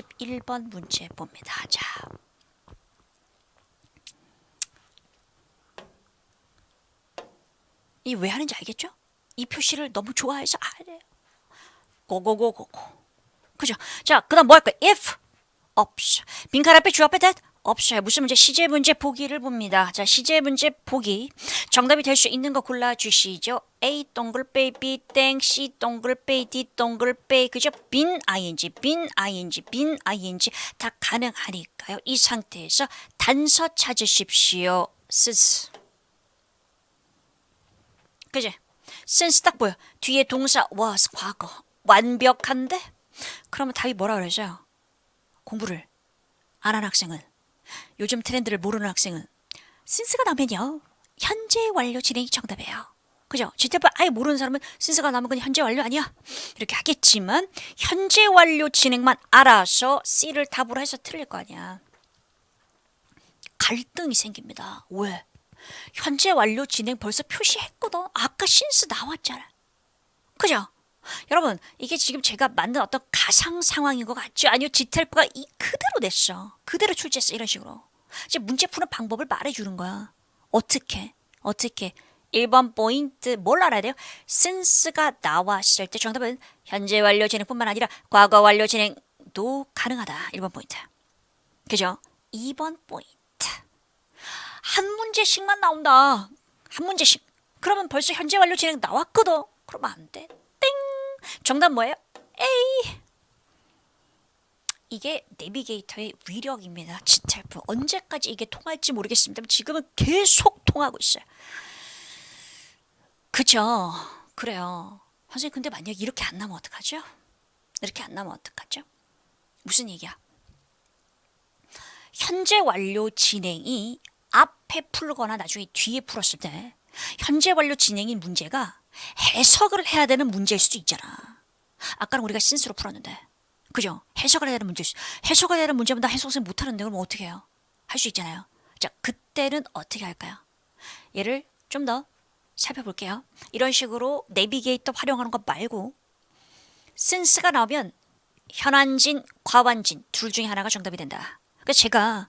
41번 문제 봅니다. 자. 이 왜 하는지 알겠죠? 이 표시를 너무 좋아해서 안 해요. 고고고고고. 그죠? 자, 그 다음 뭐 할까요? if. 없어. 빈칸 앞에 주 앞에 that. 없어요. 무슨 문제? 시제 문제 보기를 봅니다. 자, 시제 문제 보기. 정답이 될 수 있는 거 골라 주시죠. A 동글빼 B 땡 C 동글빼 D 동글빼 그죠? 빈 ing, 빈 ing, 빈 ing 다 가능하니까요. 이 상태에서 단서 찾으십시오. 스스. 그지? 센스 딱 보여. 뒤에 동사 was 과거 완벽한데? 그러면 답이 뭐라 그러죠? 공부를 안 한 학생은 요즘 트렌드를 모르는 학생은 센스가 나면요 현재 완료 진행이 정답이에요. 그죠? GTF 아예 모르는 사람은 센스가 나면 그냥 현재 완료 아니야 이렇게 하겠지만 현재 완료 진행만 알아서 C를 답으로 해서 틀릴 거 아니야. 갈등이 생깁니다. 왜? 현재 완료 진행 벌써 표시했거든. 아까 신스 나왔잖아. 그죠? 여러분 이게 지금 제가 만든 어떤 가상 상황인 것 같죠? 아니요 지텔프가 이 그대로 냈어. 그대로 출제했어 이런 식으로. 이제 문제 푸는 방법을 말해주는 거야. 어떻게? 어떻게? 1번 포인트 뭘 알아야 돼요? 센스가 나왔을 때 정답은 현재 완료 진행뿐만 아니라 과거 완료 진행도 가능하다. 1번 포인트. 그죠? 2번 포인트. 한 문제씩만 나온다. 한 문제씩. 그러면 벌써 현재 완료 진행 나왔거든. 그러면 안 돼. 땡. 정답 뭐예요? A. 이게 내비게이터의 위력입니다. 지텔프. 언제까지 이게 통할지 모르겠습니다. 지금은 계속 통하고 있어요. 그죠? 그래요. 선생님 근데 만약 이렇게 안 나면 어떡하죠? 이렇게 안 나면 어떡하죠? 무슨 얘기야? 현재 완료 진행이 앞에 풀거나 나중에 뒤에 풀었을 때 현재 완료 진행인 문제가 해석을 해야 되는 문제일 수도 있잖아. 아까는 우리가 신스로 풀었는데. 그죠? 해석을 해야 되는 문제. 해석을 해야 되는 문제면 나 해석 을 못 하는데 그럼 어떻게 해요? 할 수 있잖아요. 자, 그때는 어떻게 할까요? 얘를 좀 더 살펴볼게요. 이런 식으로 내비게이터 활용하는 것 말고 센스가 나오면 현안진, 과완진 둘 중에 하나가 정답이 된다. 그래서 제가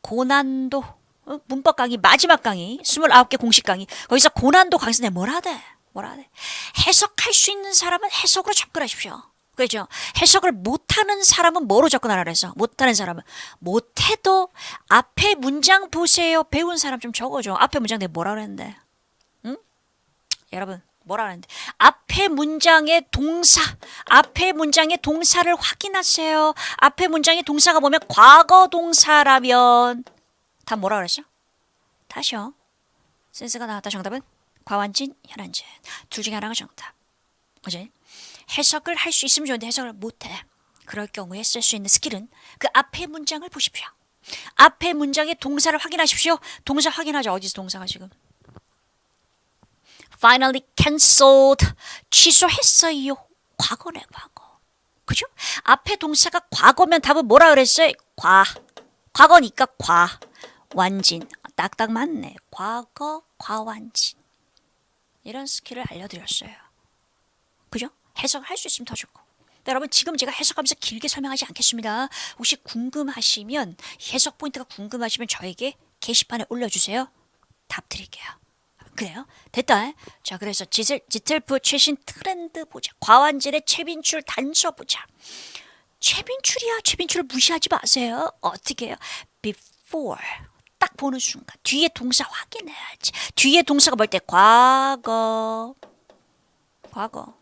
고난도 어? 문법 강의 마지막 강의 29개 공식 강의. 거기서 고난도 강의에서 내가 뭘 하대? 뭘 하대? 해석할 수 있는 사람은 해석으로 접근하십시오. 그죠? 해석을 못하는 사람은 뭐로 접근하라 그래서? 못하는 사람은? 못해도 앞에 문장 보세요. 배운 사람 좀 적어줘. 앞에 문장 내가 뭐라 그랬는데? 응? 여러분 뭐라 그랬는데? 앞에 문장의 동사 앞에 문장의 동사를 확인하세요. 앞에 문장의 동사가 보면 과거 동사라면 다 뭐라 그랬죠? 다시요. 센스가 나왔다. 정답은 과완진, 현안진. 둘 중에 하나가 정답. 그지? 해석을 할 수 있으면 좋은데 해석을 못해. 그럴 경우에 쓸 수 있는 스킬은 그 앞에 문장을 보십시오. 앞에 문장의 동사를 확인하십시오. 동사 확인하죠. 어디서 동사가 지금? Finally cancelled. 취소했어요. 과거네, 과거. 그죠? 앞에 동사가 과거면 답은 뭐라 그랬어요? 과. 과거니까 과. 완진 딱딱 맞네. 과거 과완진 이런 스킬을 알려드렸어요. 그죠? 해석할 수 있으면 더 좋고. 네, 여러분 지금 제가 해석하면서 길게 설명하지 않겠습니다. 혹시 궁금하시면 해석 포인트가 궁금하시면 저에게 게시판에 올려주세요. 답 드릴게요. 그래요? 됐다. 자, 그래서 지틀, 지틀프 최신 트렌드 보자. 과완진의 최빈출 단서 보자. 최빈출이야. 최빈출을 무시하지 마세요. 어떻게 해요? before. 딱 보는 순간 뒤에 동사 확인해야지. 뒤에 동사가 뭘 때 과거. 과거.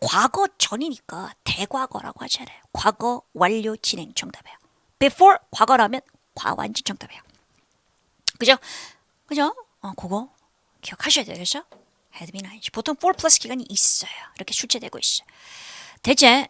과거 전이니까 대과거라고 하잖아요. 과거 완료 진행 정답이에요. before 과거라면 과완진 정답이에요. 그죠? 그죠? 어, 그거 기억하셔야. 그래서 had been ing. 보통 for 플러스 기간이 있어요. 이렇게 출제되고 있어요. 대체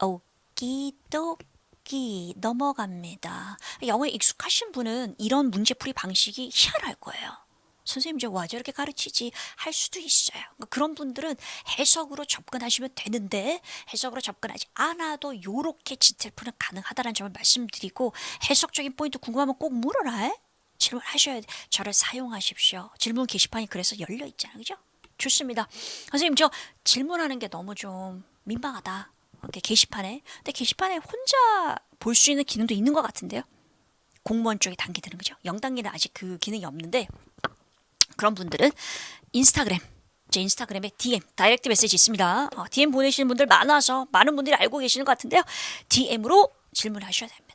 오키도 키 넘어갑니다. 영어에 익숙하신 분은 이런 문제풀이 방식이 희한할 거예요. 선생님 저와 저렇게 가르치지 할 수도 있어요. 그러니까 그런 분들은 해석으로 접근하시면 되는데 해석으로 접근하지 않아도 요렇게 지텔프는 가능하다는 점을 말씀드리고 해석적인 포인트 궁금하면 꼭 물어라. 해? 질문하셔야 돼. 저를 사용하십시오. 질문 게시판이 그래서 열려 있잖아요. 그죠? 좋습니다. 선생님 저 질문하는 게 너무 좀 민망하다. 이렇게 게시판에. 근데 게시판에 혼자 볼 수 있는 기능도 있는 것 같은데요. 공무원 쪽에 단계되는 거죠. 0단계는 아직 그 기능이 없는데 그런 분들은 인스타그램 제 인스타그램에 DM 다이렉트 메시지 있습니다. 어, DM 보내시는 분들 많아서 많은 분들이 알고 계시는 것 같은데요. DM으로 질문하셔야 됩니다.